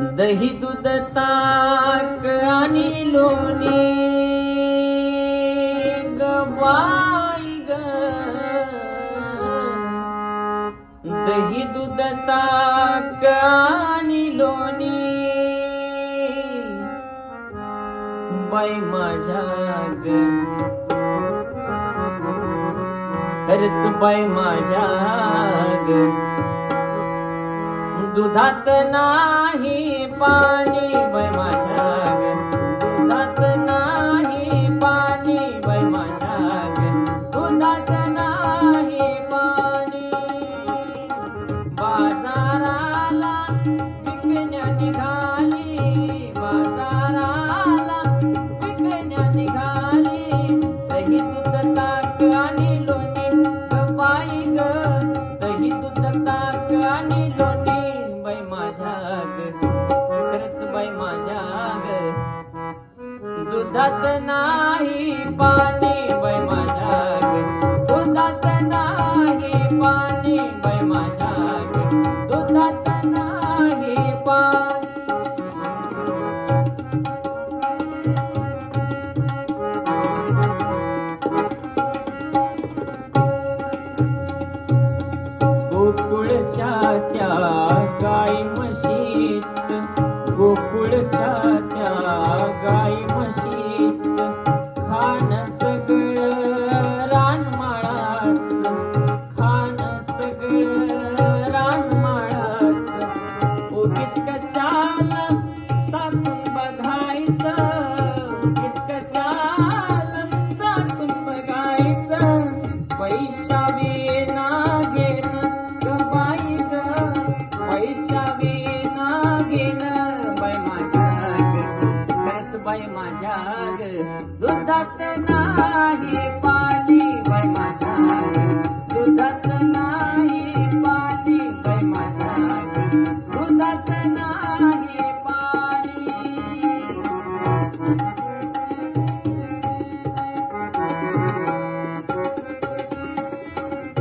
दही दूध ताक आणि लोणी. गवाई ग. दही दूध ताक आणि लोणी. बाई माझ्या ग. खरंच बाई माझ्या दुधात नाही पाणी दुधात नाही पाणी बाई माझ्या दुधात नाही पाणी बाई माझ्या दुधात नाही पाणी. गोकुळच्या त्या गाई म्हशीच गोकुळच्या बाई माझ्या दुधात ना